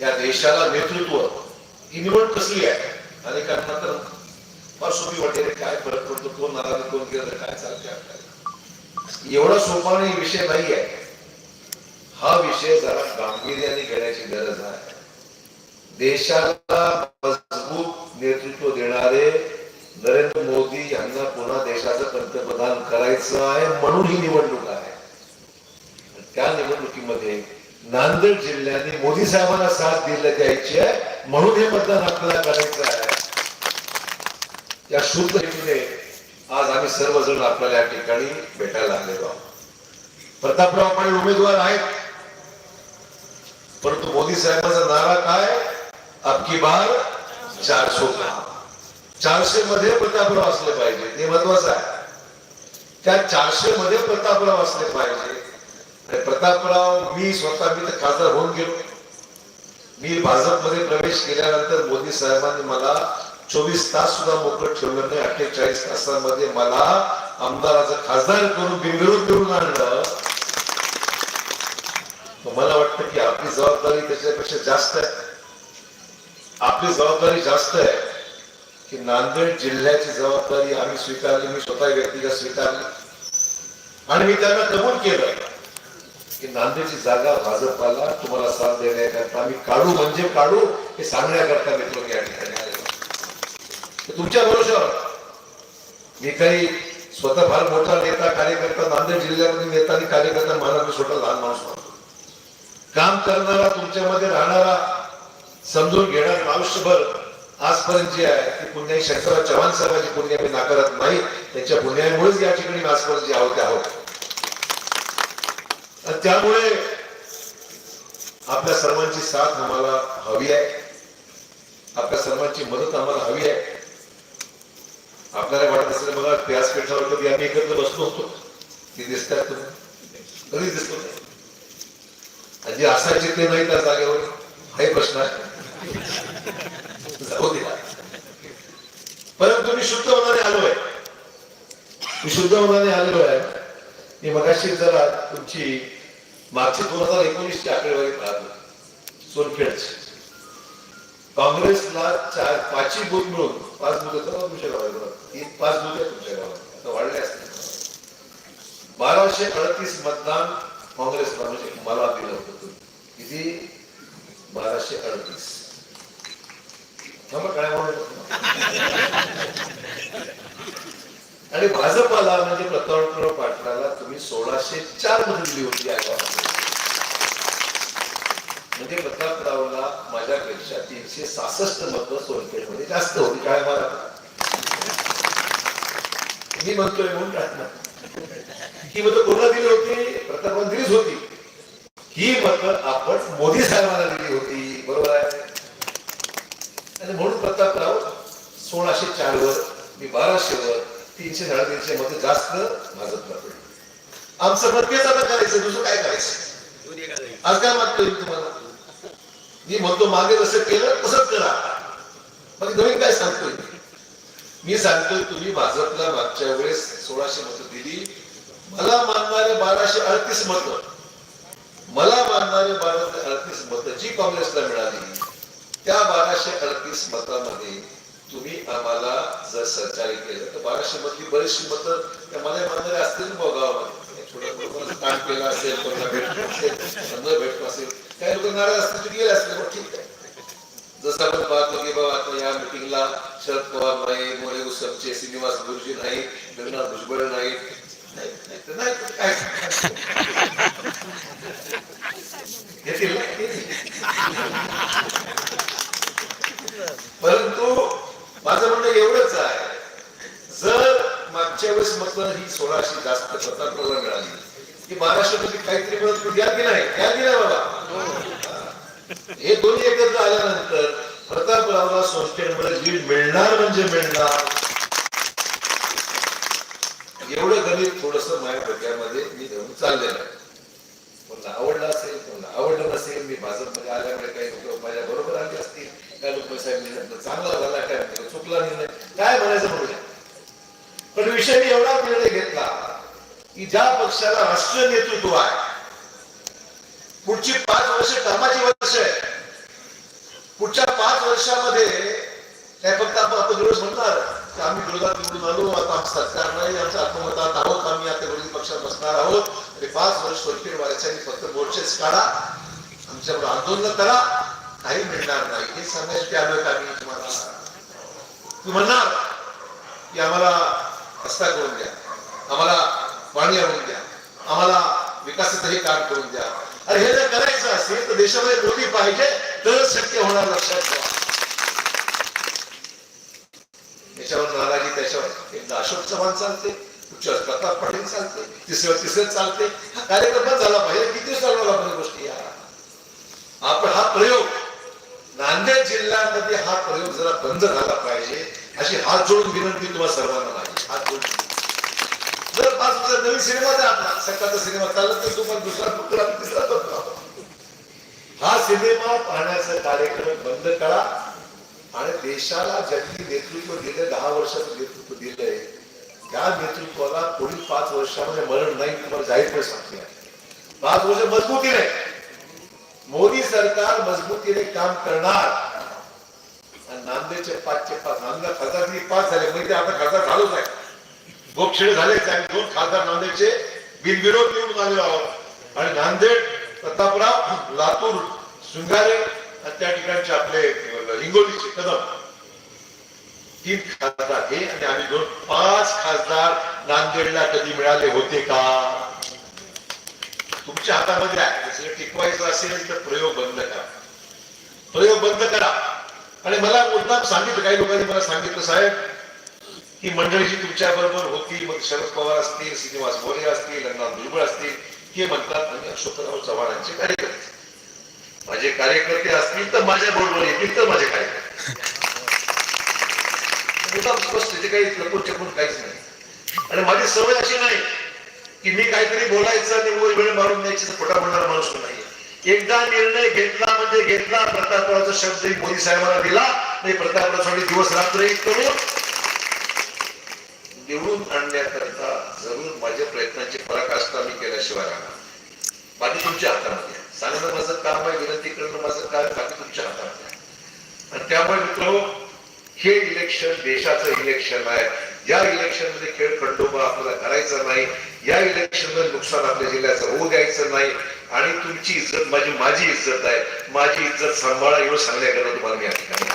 या देशाला नेतृत्व ही निवड कसली आहे? अनेकांना तर फार सोपी वाटेल काय फरक पडतो? कोण नाराज कोण केलं काय चालते आपल्याला एवढा सोपा नाही विषय नाही आहे हा विषय जरा गांभीर्याने घेण्याची गरज आहे. देशाला मजबूत नेतृत्व देणारे नरेंद्र मोदी यांना पुन्हा देशाचं पंतप्रधान करायचं आहे म्हणून ही निवडणूक आहे. त्या निवडणुकीमध्ये नांदेड जिल्ह्याने मोदी साहेबांना साथ दिलं द्यायची आहे म्हणून हे मतदान आपल्याला करायचं आहे. या शुद्ध हेतूने आज आम्ही सर्वजण आपल्याला या ठिकाणी भेटायला आलेलो आहोत. प्रतापराव पाटील उमेदवार आहेत. परंतु मोदी साहेबांचा नारा काय? अबकी बार चारशे चारशे मध्ये प्रतापराव असले पाहिजे. हे महत्वाचं आहे. त्या चारशे मध्ये प्रतापराव असले पाहिजे. प्रतापराव मी स्वतः मी तर खासदार होऊन गेलो. मी भाजपमध्ये प्रवेश केल्यानंतर मोदी साहेबांनी मला चोवीस तास सुद्धा मोकळं ठेवलं नाही. अठ्ठेचाळीस तासांमध्ये मला आमदाराचं खासदार करून बिनविरोध करून आणलं. मला वाटतं की आपली जबाबदारी त्याच्यापेक्षा जास्त आहे. आपली जबाबदारी जास्त आहे की नांदेड जिल्ह्याची जबाबदारी आम्ही स्वीकारली मी स्वतः व्यक्तीला स्वीकारली. आणि मी त्यांना कबूल केलं. की नांदेडची जागा भाजपाला तुम्हाला साथ देण्याकरता आम्ही काढू म्हणजे काढू हे सांगण्याकरता मित्र या ठिकाणी आले तुमच्या भरोशावर मी काही स्वतः फार मोठा नेता कार्यकर्ता नांदेड जिल्ह्यामध्ये नेता आणि कार्यकर्ता मला मी स्वतः लहान माणूस मानतो. काम करणारा तुमच्यामध्ये राहणारा समजून घेणारा आयुष्यभर आजपर्यंत जे आहे ती पुण्या शंकरराव चव्हाण साहेबांची पुण्या मी नाकारत नाही. त्यांच्या पुण्यामुळेच या ठिकाणी मी आजपर्यंत जे आहोत ते आहोत. त्यामुळे आपल्या सर्वांची साथ आम्हाला हवी आहे. आपल्या सर्वांची मदत आम्हाला हवी आहे. आपल्याला वाटत असेल बघा व्यासपीठावर कधी आम्ही एकत्र बसलो होतो. ती दिसतात तुम्ही. कधी दिसतो नाही. आणि जे असायचे ते नाही त्या जागेवर. हाही प्रश्न आहे. जाऊ द्या परंतु मी शुद्ध मनाने आहे मी शुद्ध मनाने आलेलो आहे. मी मगाशी जरा तुमची मागची दोन हजार एकोणीसची आकडेवारी पाहतो सोनखेडची. काँग्रेसला चार पाचही बोट मिळून पाच बूथ तुमच्या गावात? तीन पाच बूथ तुमच्या गावात. आता वाढले असतील. बाराशे अडतीस मतदान काँग्रेसला म्हणजे मला दिलं होतं किती? बाराशे अडतीस. थांबा, काय म्हणत आणि भाजपाला म्हणजे प्रतापराव पाटलाला तुम्ही सोळाशे चारमध्ये दिली होती या म्हणजे प्रतापरावला माझ्यापेक्षा तीनशे सहासष्ट मतं सोनखेडमध्ये जास्त होती. काय मला मी म्हणतोय म्हणून काय ही मत कोणाला दिली होती? प्रतापराव दिलीच होती. ही मत आपण मोदी साहेबांना दिली होती. बरोबर आहे? आणि म्हणून प्रतापराव सोळाशे चार वर मी बाराशे वर तीनशे साडेतीनशे मध्ये जास्त भाजपला पडले आमचं मत तेच आता करायचं दुसरं काय करायचं? आज काय मत करेल तुम्हाला? मी म्हणतो मागे जसं केलं तसंच करा. मग नवीन काय सांगतोय? मी सांगतोय तुम्ही भाजपला मागच्या वेळेस सोळाशे मतं दिली. मला मानणारे बाराशे अडतीस मतं. मला मानणारे बाराशे अडतीस मतं जी काँग्रेसला मिळाली त्या बाराशे अडतीस मतामध्ये तुम्ही आम्हाला जर सहकार्य केलं तर बाराशे मधली बरीचशी मतं त्या मला मानणारे असतील ना गावामध्ये. म्हणजे थोडं काम केलं असेल कोणाला भेटलं असेल न भेटलं असेल. काही लोक नाराज असतील ते गेले असतील मग ठीक आहे. जसं आपण पाहतो की बाबा आता या मिटिंगला शरद पवार नाही मोरे उसपचे श्रीनिवास गुरुजी नाही गंगा भुजबळ नाही. तर नाही परंतु माझं म्हणणं एवढंच आहे. जर मागच्या वेळेस म्हटलं ही सोळाशे जास्त प्रतापरावला मिळाली की महाराष्ट्रामध्ये काहीतरी मिळत द्या की नाही द्या की नाही बाबा. हे दोन्ही एकत्र आल्यानंतर प्रतापरावला संस्थेमध्ये लीड मिळणार म्हणजे मिळणार. एवढं गणित थोडस माझ्या डोक्यामध्ये मी घेऊन चाललेलं आहे. कोणाला आवडलं असेल कोणाला आवडलं नसेल मी भाजपमध्ये आल्यामुळे काही लोक माझ्या बरोबर आले असतील. काही लोक चांगला झाला काय म्हणतो, चुकला निर्णय. काय म्हणायचं म्हणू पण विषय एवढा निर्णय घेतला की ज्या पक्षाला राष्ट्रीय नेतृत्व आहे पुढची पाच वर्ष कामाची वर्ष आहे. वर्षामध्ये काय फक्त आपण आपण दिवस म्हणणार की आम्ही विरोधात निवडून आलो आता आमचं सरकार नाही आमच्या आत्ममतात आहोत आम्ही आता विरोधी पक्षात बसणार आहोत. आणि पाच वर्ष वरती व्हायचे आणि फक्त मोर्चेच काढा आमच्यावर आंदोलन करा. काही मिळणार नाही. हे सांगायचं आलोय का आम्ही तुम्हाला? तू म्हणणार की आम्हाला रस्ता करून द्या. आम्हाला पाणी आणून द्या. आम्हाला विकासाचंही काम करून द्या. अरे हे जर करायचं असेल तर देशामध्ये मोदी पाहिजे तरच शक्य होणार लक्षात ठेवा. याच्यावर नाराजी त्याच्यावर एकदा अशोक चव्हाण चालते पुढच्यावर प्रताप पाटील चालते तिसरं तिसरं चालते. हा कार्यक्रम झाला पाहिजे. किती चालवला पाहिजे गोष्टी या? आपण हा प्रयोग नांदेड जिल्ह्यामध्ये हा प्रयोग जरा बंद झाला पाहिजे अशी हात जोडून विनंती तुम्हाला सर्वांना माझी. हात जोडून जर पाच वर्षात नवीन सिनेमा द्या आपला सकाळचा सिनेमा चालला तर तुम्हाला दुसरा कुठला तिसरा हा सिनेमा पाहण्याचा कार्यक्रम बंद करा. आणि देशाला ज्यांनी नेतृत्व दिलं दहा वर्षाचं नेतृत्व दिलंय त्या नेतृत्वाला पुढील पाच वर्षामध्ये मरण नाही तुम्हाला जाहीरपणे सांगते पाच वर्ष मजबूती नाही. मोदी सरकार मजबूतीने काम करणार. आणि नांदेडचे पाचशे पाच नांदेड खासदार किती पाच झाले म्हणजे आता खासदार झालोच आहे गोपछेडे झालेच आहे दोन खासदार नांदेडचे. बिनविरोध निवडून आलेलो आहोत. आणि नांदेड प्रतापराव लातूर शृंगारे आणि त्या ठिकाणचे आपले हिंगोलीचे कदम. तीन खासदार हे आणि आम्ही दोन पाच खासदार नांदेडला कधी मिळाले होते का? तुमच्या हातामध्ये आहे. जर टिकवायचं असेल तर प्रयोग बंद करा. प्रयोग बंद करा. आणि मला मुद्दाम सांगितलं काही लोकांनी मला सांगितलं साहेब ही मंडळी जी तुमच्या बरोबर होती मग शरद पवार असतील श्रीनिवास मोरे असतील अण्णा भुजबळ असतील हे म्हणतात आम्ही अशोकराव चव्हाणांचे कार्यकर्ते. माझे कार्यकर्ते असतील तर माझ्या बरोबर येतील तर माझे कार्यकर्ते. मुद्दाम स्पष्ट काही लपून चपून काहीच नाही. आणि माझी सवय अशी नाही की मी काहीतरी बोलायचं आणि वेळ मारून द्यायची खोटा बोलणारा माणूस नाही एकदा निर्णय घेतला म्हणजे घेतला प्रतापरावचा शब्द मोदी साहेबांना दिला नाही प्रतापरावसाठी दिवस रात्र एक करून निवडून आणण्याकरता जरूर माझ्या प्रयत्नांची पराकाष्ठा मी केल्याशिवाय राहणार बाकी तुमच्या हातामध्ये सांगणं माझं काम आहे विनंती करणं माझं काम बाकी तुमच्या हातामध्ये आणि त्यामुळे मित्र हे इलेक्शन देशाचं इलेक्शन आहे. या इलेक्शनमध्ये खेळ खंडोबा आपल्याला करायचा नाही. या इलेक्शनमध्ये नुकसान आपल्या जिल्ह्याचं होऊ द्यायचं नाही. आणि तुमची इज्जत माझी माझी इज्जत आहे. माझी इज्जत सांभाळा एवढं सांगण्याकरता तुम्हाला मी या ठिकाणी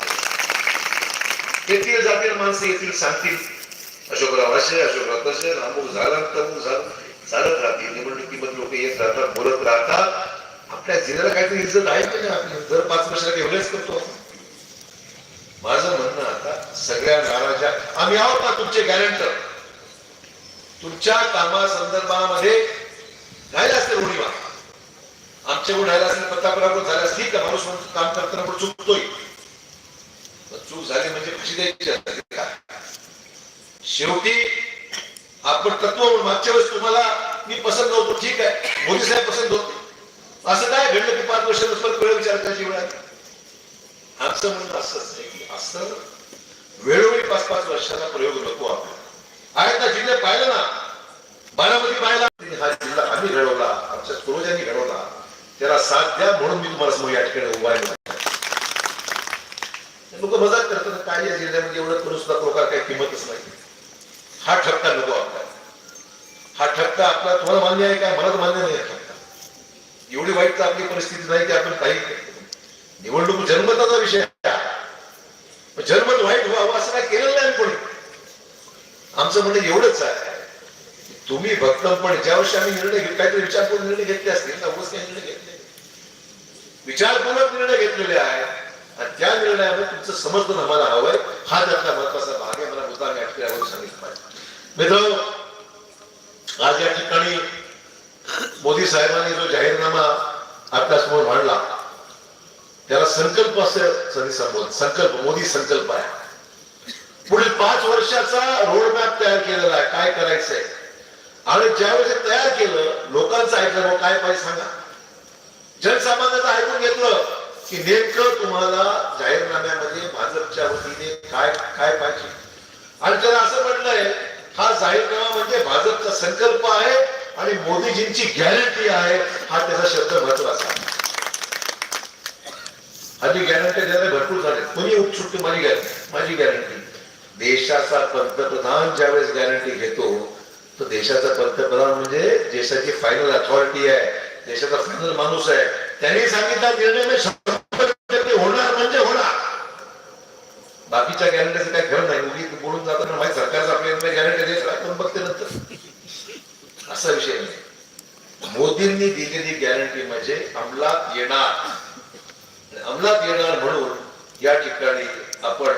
येथील जातील माणसं येथील सांगतील. अशोकराव असे अशोकराव तसे अमुक झाला तमुक झालं चालत राहतील. निवडणुकीमध्ये लोक येत राहतात बोलत राहतात. आपल्या जिल्ह्याला काहीतरी इज्जत आहे का नाही आपली? दर पाच वर्षाला एवढेच करतो माझं म्हणणं आता सगळ्या नाराजा आम्ही आहोत ना तुमचे गॅरंटर तुमच्या कामा संदर्भामध्ये राहिला असते उणीवा. आमच्याकडून राहिला असेल प्रतापराव झाल्यास ठीक आहे माणूस काम करताना पण चुकतोय. चूक झाली म्हणजे कशी द्यायची शेवटी आपण तत्व म्हणून मागच्या वेळेस तुम्हाला मी पसंत नव्हतो ठीक आहे. मोदी साहेब पसंत होते. असं काय घडलं की पाच वर्षानंतर परत वेळ विचार करायची वेळ आमचं म्हणणं असंच नाही की असं वेळोवेळी पाच पाच वर्षाचा प्रयोग नको आपण. आहेत ना जिल्हे पाहिलं ना बारामती पाहिला हा जिल्हा आम्ही घडवला आमच्या पूर्वजांनी घडवला. त्याला साथ द्या म्हणून मी तुम्हाला समोर या ठिकाणी उभा आहे. लोक मजाक करतात काय या जिल्ह्यामध्ये एवढं करून सुद्धा प्रकार काही किंमतच नाही. हा ठपका नको आपला हा ठपका आपला तुम्हाला मान्य आहे काय मला तर मान्य नाही ठपका. एवढी वाईट तर आपली परिस्थिती नाही की आपण काही निवडणूक जन्मताचा विषय जन्मत वाईट काय केलेलं नाही कोणी. आमचं म्हणणं एवढंच आहे. तुम्ही भक्कमपणे ज्या वर्षी आम्ही निर्णय घेऊ काहीतरी विचारपूर्वक निर्णय घेतले असतील ना काही निर्णय घेतले विचारपूर्वक निर्णय घेतलेले आहे. आणि त्या निर्णयामध्ये तुमचं समर्थन आम्हाला हवंय. हा त्यातला महत्त्वाचा भाग आहे मला मुद्दा या सांगितलं पाहिजे. मित्र आज या ठिकाणी मोदी साहेबांनी जो जाहीरनामा आपल्यासमोर मांडला त्याला संकल्प असं संधी संबोध संकल्प मोदी संकल्प आहे. पुढील पाच वर्षाचा रोडमॅप तयार केलेला आहे. काय करायचंय? आणि ज्यावेळेस तयार केलं लोकांचं ऐकलं मग काय पाहिजे सांगा? जनसामान्याचं ऐकून घेतलं की नेमकं तुम्हाला जाहीरनाम्यामध्ये भाजपच्या वतीने काय काय पाहिजे? आणि त्याला असं म्हटलंय हा जाहीरनामा म्हणजे भाजपचा संकल्प आहे आणि मोदीजींची गॅरंटी आहे. हा त्याचा शब्द महत्त्वाचा आहे. गॅरंटी द्यायला भरपूर झाले. कोणी उत्सुक माझी गॅरंटी माझी गॅरंटी देशाचा पंतप्रधान ज्यावेळेस गॅरंटी घेतो तो देशाचा पंतप्रधान म्हणजे देशाची फायनल अथॉरिटी आहे देशाचा फायनल माणूस आहे. त्यांनी सांगितला निर्णय होणार म्हणजे होणार. बाकीच्या गॅरंटीचं काही खरं नाही. मुली बोलून जाताना माहिती सरकारचा आपल्याला गॅरंटी देत राहतो बघते नंतर. असा विषय नाही. मोदींनी दिलेली गॅरंटी म्हणजे अंमलात येणार. अंमलात येणार म्हणून या ठिकाणी आपण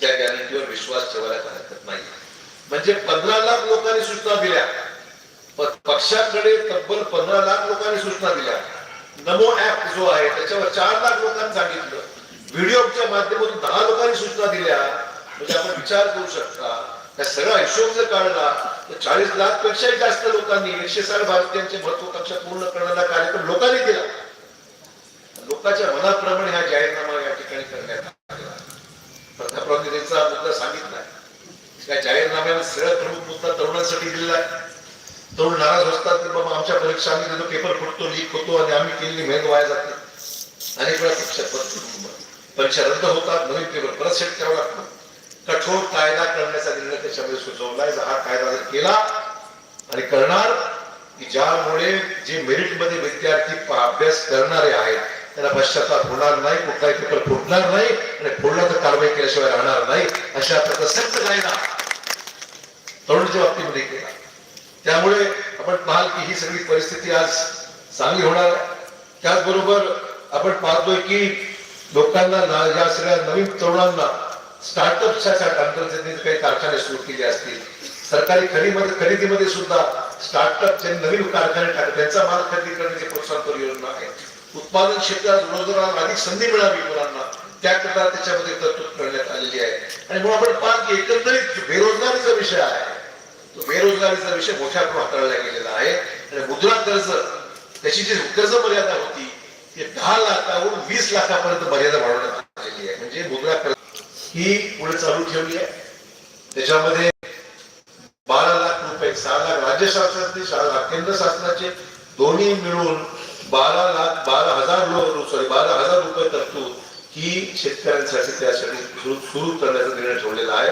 त्या गॅरंटीवर विश्वास ठेवायला हरकत नाही. म्हणजे पंधरा लाख लोकांनी सूचना दिल्या. पक्षाकडे तब्बल पंधरा लाख लोकांनी सूचना दिल्या. नमो ऍप जो आहे त्याच्यावर चार लाख लोकांनी सांगितलं. व्हिडिओच्या माध्यमातून दहा लोकांनी सूचना दिल्या. म्हणजे आपण विचार करू शकता. त्या सगळा हिशोब जर काढला तर चाळीस लाख पेक्षाही जास्त लोकांनी एकशे साठ भारतीयांचे महत्वाकांक्षा पूर्ण करण्याचा कार्यक्रम लोकांनी केला. लोकांच्या मनाप्रमाणे हा जाहीरनामा या ठिकाणी करण्यात आला. प्रतापराव त्यांचा मुद्दा सांगितलाय त्या जाहीरनाम्याला सगळ्यात प्रमुख मुद्दा तरुणांसाठी दिलेला आहे. तरुण नाराज असतात की बाबा आमच्या परीक्षा आम्ही देतो पेपर फुटतो लीक होतो आणि आम्ही केलेली मेहनत वाया जाते. अनेक वेळा परीक्षा परीक्षा रद्द होतात नवीन पेपर परत सेट करावा लागतो कठोर कायदा करण्याचा निर्णय त्याच्यामध्ये सुचवलाय हा कायदा जर केला आणि करणार की ज्यामुळे जे मेरिटमध्ये विद्यार्थी अभ्यास करणारे आहेत त्याला पश्चाताप होणार नाही कुठलाही पेपर फुटणार नाही आणि फोडला तर कारवाई केल्याशिवाय राहणार नाही अशा प्रकारचा सक्त कायदा बाबतीमध्ये केला. त्यामुळे आपण पाहाल की ही सगळी परिस्थिती आज चांगली होणार त्याचबरोबर आपण पाहतोय की लोकांना या सगळ्या नवीन तरुणांना स्टार्टअपच्या अंतर्गत काही कारखाने सुरू केले असतील. सरकारी खरेदीमध्ये खरेदीमध्ये सुद्धा स्टार्टअप नवीन कारखाने टाकले त्यांचा माल खरेदी करण्याची प्रोत्साहन योजना आहे उत्पादन क्षेत्रात रोजगाराला अधिक संधी मिळावी मुलांना. त्याकरता त्याच्यामध्ये तरतूद करण्यात आलेली आहे. आणि म्हणून आपण पाच एकंदरीत बेरोजगारीचा विषय आहे तो बेरोजगारीचा विषय मोठ्या प्रमाणात हाताळला गेलेला आहे. आणि मुद्रा कर्ज त्याची जी कर्ज मर्यादा होती ती दहा लाखावरून वीस लाखापर्यंत मर्यादा वाढवण्यात आलेली आहे. म्हणजे मुद्रा कर्ज ही पुढे चालू ठेवली आहे. त्याच्यामध्ये बारा लाख रुपये सहा लाख राज्य शासनाचे सहा लाख केंद्र शासनाचे दोन्ही मिळून बारा लाख बारा हजार सॉरी बारा हजार रुपये तरतूद ही शेतकऱ्यांसाठी त्यासाठी सुरू सुरू करण्याचा निर्णय ठेवलेला आहे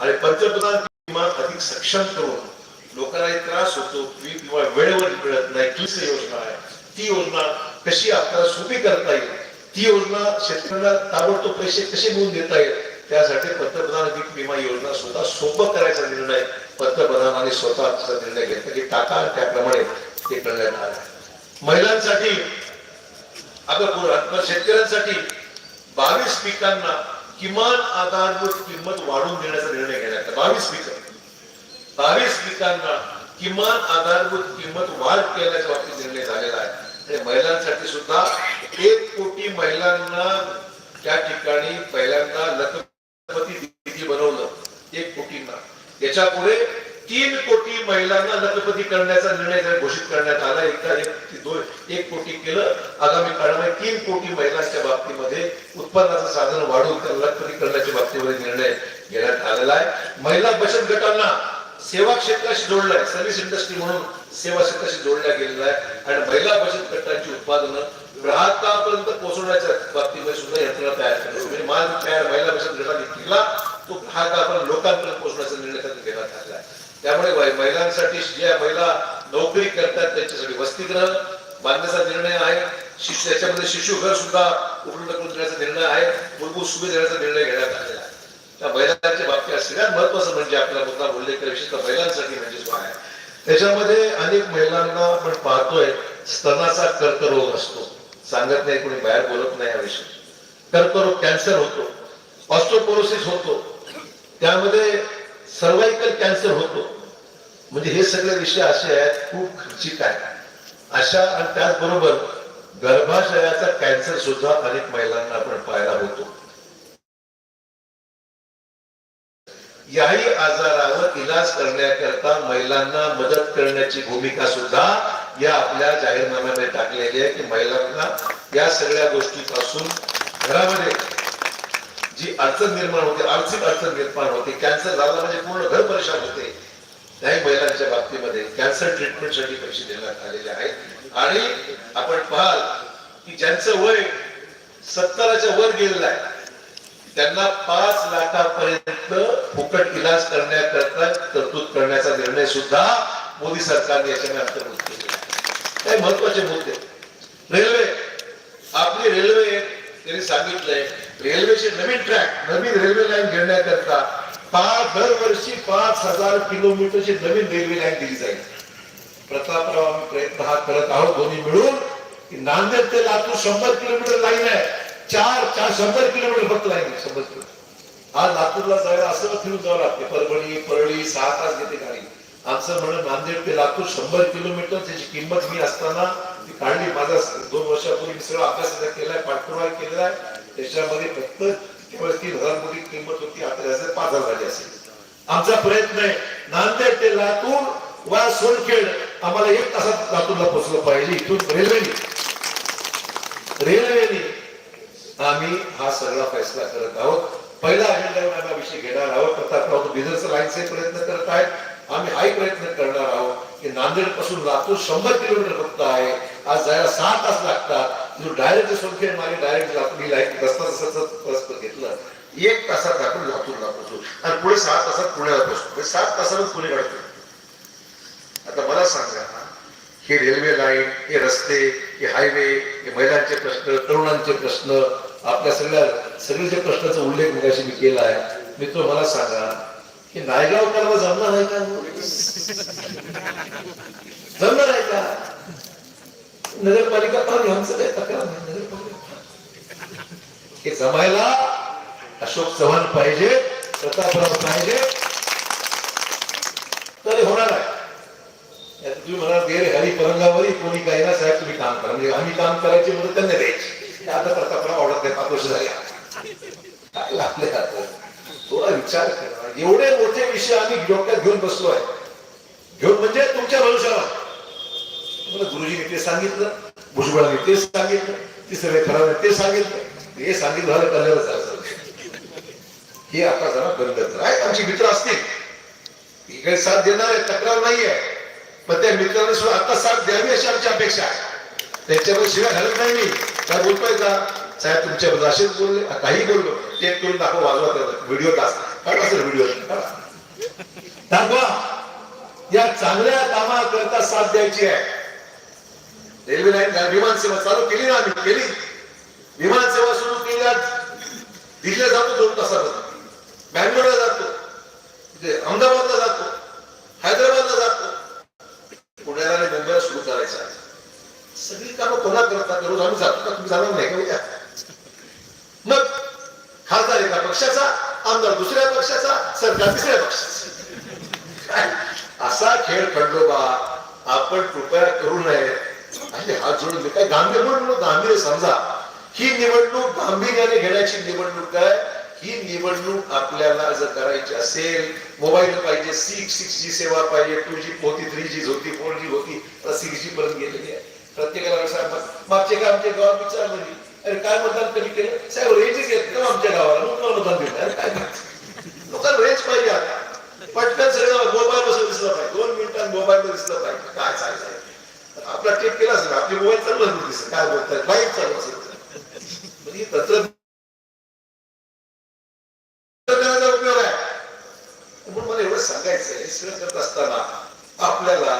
आणि पंतप्रधान विमा अधिक सक्षम करून लोकांना एक त्रास होतो पीक किंवा वेळेवर मिळत नाही तीच योजना आहे ती योजना कशी आपल्याला सोपी करता येईल ती योजना शेतकऱ्याला ताबडतोब पैसे कसे मिळवून देता येईल त्यासाठी पंतप्रधान पीक विमा योजना स्वतः सोपं करायचा निर्णय पंतप्रधानांनी स्वतःचा निर्णय घेतला की टाका त्याप्रमाणे ते करण्यात आलं आहे. महिलांसाठी आता शेतकऱ्यांसाठी बावीस पिकांना किमान आधारभूत किंमत वाढवून देण्याचा निर्णय घेण्यात बावीस पिकं. बावीस पिकांना किमान आधारभूत किंमत वाढ केल्याच्या बाबतीत निर्णय झालेला आहे. आणि महिलांसाठी सुद्धा एक कोटी महिलांना त्या ठिकाणी पहिल्यांदा लखपती दिदी बनवलं. एक कोटींना. याच्यापुढे तीन कोटी महिलांना लखपती करण्याचा निर्णय घोषित करण्यात आला एका एक दोन एक कोटी केलं आगामी काळामध्ये तीन कोटी महिलांच्या बाबतीमध्ये उत्पन्नाचं साधन वाढवून त्या लखपती करण्याच्या बाबतीमध्ये निर्णय घेण्यात आलेला आहे. महिला बचत गटांना सेवा क्षेत्राशी जोडलाय सर्व्हिस इंडस्ट्री म्हणून सेवा क्षेत्राशी जोडल्या गेलेला आहे आणि महिला बचत गटांची उत्पादनं ग्राहकापर्यंत पोहोचवण्याच्या बाबतीमध्ये सुद्धा यंत्रणा तयार करण्याची म्हणजे माल तयार महिला बचत गटाने केला तो आपण लोकांपर्यंत पोहोचण्याचा निर्णय त्यांनी घेण्यात ठरला त्यामुळे महिलांसाठी ज्या महिला नोकरी करतात त्यांच्यासाठी वसतिगृह बांधण्याचा निर्णय आहे. शिशु त्याच्यामध्ये शिशुघर सुद्धा उपलब्ध करून देण्याचा निर्णय आहे. मूलभूत सुविधा देण्याचा निर्णय घेण्यात आलेला आहे. त्या महिलांच्या बाबतीत सगळ्यात महत्वाचं म्हणजे आपल्या मुद्दा उल्लेख केला विशेषतः महिलांसाठी म्हणजे जो आहे. त्याच्यामध्ये अनेक महिलांना आपण पाहतोय स्तनाचा कर्करोग असतो. सांगत नाही कोणी बाहेर बोलत नाही या विषयी कर्करोग कॅन्सर होतो. ऑस्ट्रोपोरोसिस होतो. त्यामध्ये सर्वायकल कॅन्सर होतो. म्हणजे हे सगळे विषय असे आहेत खूप खर्चिक आहेत. अशा आणि त्याचबरोबर गर्भाशयाचा कॅन्सर सुद्धा अनेक महिलांना आपण पाहायला होतो. याही आजारावर इलाज करण्याकरता महिलांना मदत करण्याची भूमिका सुद्धा या आपल्या जाहीरनाम्यामध्ये टाकलेली आहे की महिलांना या सगळ्या गोष्टीपासून घरामध्ये जी अडचण निर्माण होते आर्थिक अडचण निर्माण होते कॅन्सर झाला म्हणजे पूर्ण घर परेशान होते. त्याही महिलांच्या बाबतीमध्ये कॅन्सर ट्रीटमेंटसाठी पैसे देण्यात आलेले आहेत. आणि आपण पाहाल की ज्यांचं वय सत्तराच्या वर गेलेला आहे त्यांना पाच लाखापर्यंत फुकट इलाज करण्याकरता तरतूद करण्याचा निर्णय सुद्धा मोदी सरकारने याच्यामध्ये अंतर्भूत केला काही महत्त्वाचे मुद्दे. रेल्वे. आपली रेल्वे त्यांनी सांगितलंय रेल्वेचे नवीन ट्रॅक नवीन रेल्वे लाईन घेण्याकरता पाच दरवर्षी पाच हजार किलोमीटरची नवीन रेल्वे लाईन दिली जाईल. प्रतापराव आम्ही प्रयत्न हा करत आहोत दोन्ही मिळून. की नांदेड ते लातूर शंभर किलोमीटर लाईन आहे. चार चार शंभर किलोमीटर फक्त लाईन आहे शंभर किलोमीटर. आज लातूरला जायला असं फिरून जावं लागते. परभणी परळी सहा तास घेते गाडी. आमचं म्हणून नांदेड ते लातूर शंभर किलोमीटर त्याची किंमत मी असताना ती काढली. माझा दोन वर्षापूर्वी मी सगळं अभ्यास केलाय पाठपुरावा केलेला आहे त्याच्यामध्ये फक्त केवळ तीन हजार कोटी किंमत होती आता त्याचे पाच हजार झाली असेल. आमचा प्रयत्न आहे नांदेड ते लातूर वा सोनखेड आम्हाला एक तासात लातूरला पोहोचलं पाहिजे इथून रेल्वेने. रेल्वेने आम्ही हा सगळा फैसला करत आहोत. पहिला अजेंडावर विषय घेणार आहोत. प्रतापराव बिझनेस लाईनचे प्रयत्न करत आहेत. आम्ही हाही प्रयत्न करणार आहोत की नांदेडपासून लातूर शंभर किलोमीटर फक्त आहे. आज जायला सहा तास लागतात. जो डायरेक्ट सोनखेड मागे डायरेक्ट लातूर लाइट रस्ता रस्ता रस्ता घेतलं एक तासात आपण लातूरला पोहोचू आणि पुढे सहा तासात पुण्याला पोहोचतो म्हणजे सात तासात पुणे काढतो. आता मला सांगा हे रेल्वे लाईन हे रस्ते हे हायवे हे महिलांचे प्रश्न तरुणांचे प्रश्न आपल्या सगळ्या सगळे प्रश्नाचा उल्लेख मगाशी मी केला आहे. मित्र मला सांगा की नायगावकरला जमणार आहे का? जमणार आहे का? नगरपालिका पाहिजे आमचं काही तक्रार नाही. नगरपालिका हे जमायला अशोक चव्हाण पाहिजे प्रतापराव पाहिजे. तर होणार आहे. तुम्ही म्हणाल गेले हरी परंगावरी कोणी काही ना साहेब तुम्ही काम करा. म्हणजे आम्ही काम करायची मदत त्यांना द्यायची. आता प्रतापराव आवडत नाही पाच वर्ष झाले काय लागले आता? थोडा विचार करा. एवढे मोठे विषय आम्ही डोक्यात घेऊन बसलो आहे घेऊन म्हणजे तुमच्या भविष्यावर ते सांगितलं भुजबळाने ते सांगितलं तिसरे खराने ते सांगितलं हे सांगितलं झालं कल्याण झालं. हे आता जरा बंद आहे आमचे मित्र असतील. इकडे साथ देणार आहे तक्रार नाहीये. पण त्या मित्रांनी सुद्धा आता साथ द्यावी अशी आमची अपेक्षा आहे. त्याच्यावर शिवाय घालत नाही मी. काय बोलतोय का? साहेब तुमच्याबद्दल असेच बोलले. काही बोललो. ते करून दाखव वाजवा त्याचा व्हिडिओ तास काढा सर व्हिडिओ. दाखवा. या चांगल्या कामाकरता साथ द्यायची आहे. रेल्वे लाईन विमान सेवा चालू केली ना आम्ही केली. विमान सेवा सुरू केली आज दिल्लीला जातो दोन तासामध्ये. बँगलोरला जातो. अहमदाबाद अहमदाबादला जातो हैदराबादला जातो पुण्याला आणि मुंबईला सुरू करायचं आहे. सगळी कामं कोणा करतात रोज आम्ही जातो का तुम्ही जाणार नाही का उद्या मग खासदार एका पक्षाचा आमदार दुसऱ्या पक्षाचा सरकार तिसऱ्या पक्षाचा काय? असा खेळ खंडोबा आपण कृपया करू नये आणि गांभीर म्हणून गांभीर समजा. ही निवडणूक गांभीर्याने घेण्याची निवडणूक आहे ही निवडणूक आपल्याला जर करायची असेल मोबाईल पाहिजे सिक्स सिक्स जी सेवा पाहिजे टू जी होती थ्री जी होती फोर जी होती सिक्स जी पर्यंत गेलेली आहे. प्रत्येकाला साहेब मागचे का आमच्या गावात विचारलं मी अरे काय मतदान कधी केलं? साहेब रेंजच येत ना आमच्या गावाला. मग तुम्हाला मतदान दिलं अरे काय लोकांना रेंज पाहिजे आता. पटकन सगळं मोबाईल बसून दिसलं पाहिजे. दोन मिनिटात मोबाईल दिसलं पाहिजे. काय चाललंय? आपला टेप केला असेल आपले मोबाईल चालू असेल दिसत काय बोलतात लाईव्ह चालू असेल म्हणजे तंत्रज्ञानाचा उपयोग आहे म्हणून मला एवढं सांगायचं आहे सगळं करत असताना आपल्याला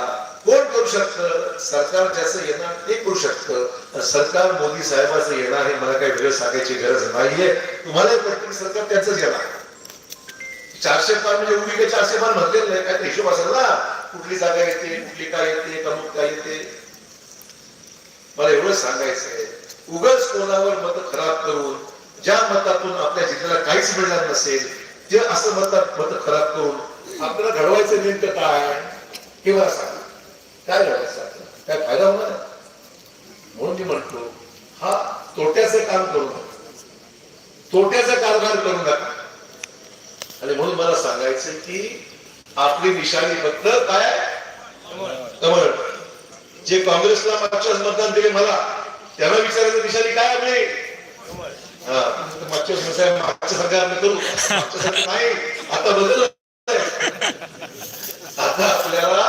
कोण करू शकतं सरकार ज्याचं येणार ते करू शकतं सरकार मोदी साहेबाचं येणार हे मला काही वेगळं सांगायची गरज नाहीये तुम्हाला प्रत्येक सरकार त्याच येणार चारशे पार म्हणजे उभी काही चारशे पार म्हटलेलं नाही काय हिशोब असेल ना. कुठली जागा येते कुठली काय येते प्रमुख काय येते? मला एवढं सांगायचं आहे उगाच कोणावर मत खराब करून ज्या मतातून आपल्या जिल्ह्याला काहीच मिळणार नसेल ते असं मतात मत खराब करून आपल्याला घडवायचं नेमकं काय? हे मला सांग. काय घडवायचं काय फायदा होणार? म्हणून मी म्हणतो हा तोट्याचं काम करू नका. तोट्याचा कारभार करू नका. आणि म्हणून मला सांगायचं की आपली निशाणी फक्त काय? कमळ जे काँग्रेसला मागच्या मतदान दिले मला त्यांना विचारायचं निशाणी काय आपली? हा, मागच्या मागच्या सरकारने करू. सरकार नाही आता बदल आता आपल्याला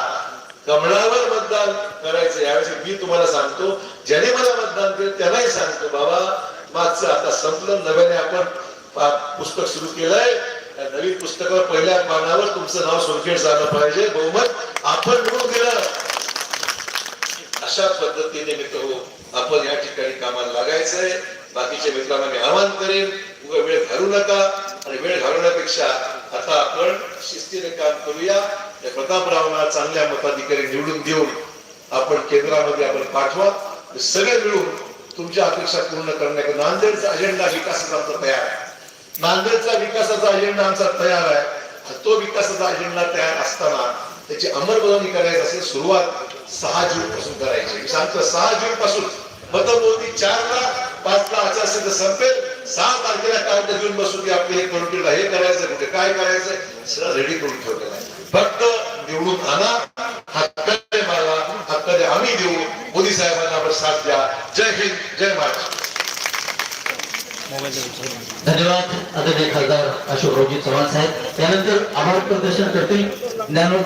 कमळावर मतदान करायचं यावेळेस मी तुम्हाला सांगतो ज्याने मला मतदान केलं त्यांनाही सांगतो बाबा मागचं आता संपलं नव्याने आपण पुस्तक सुरू केलंय. त्या नवीन पुस्तकावर पहिल्या पानावर तुमचं नाव सोनखेड झालं पाहिजे. बहुमत आपण मिळून दिलं अशा पद्धतीने मित्र हो, आपण या ठिकाणी कामाला लागायचंय बाकीच्या मित्रांना मी आवाहन करेन उगा वेळ घालू नका. आणि वेळ घालवण्यापेक्षा आता आपण शिस्तीने काम करूया. या प्रतापरावांना चांगल्या मताधिकारी निवडून देऊन आपण केंद्रामध्ये आपण पाठवा. सगळे मिळून तुमच्या अपेक्षा पूर्ण करण्याचा नांदेडचा अजेंडा विकासाचा तयार आहे. नांदेडचा विकासाचा अजेंडा आमचा तयार आहे. तो विकासाचा अजेंडा तयार असताना त्याची अंमलबजावणी करायची असेल सुरुवात सहा जून पासून करायची. मी सांगतो सहा जून पासून. मतमोजणी चारला पाचला आचारसंहिता संपेल. सहा तारखेला काय घेऊन बसून की हे कमिटीला हे करायचं कुठे काय करायचं सगळं रेडी करून ठेवलेलं आहे. फक्त निवडून आणा हक्क आहे मला हक्क आम्ही देऊ. मोदी साहेबांना आपण साथ द्या. जय हिंद जय महाराष्ट्र. धन्यवाद आदरणीय खासदार अशोकरावजी चव्हाण साहेब. त्यानंतर आभार प्रदर्शन करतील ज्ञानोबा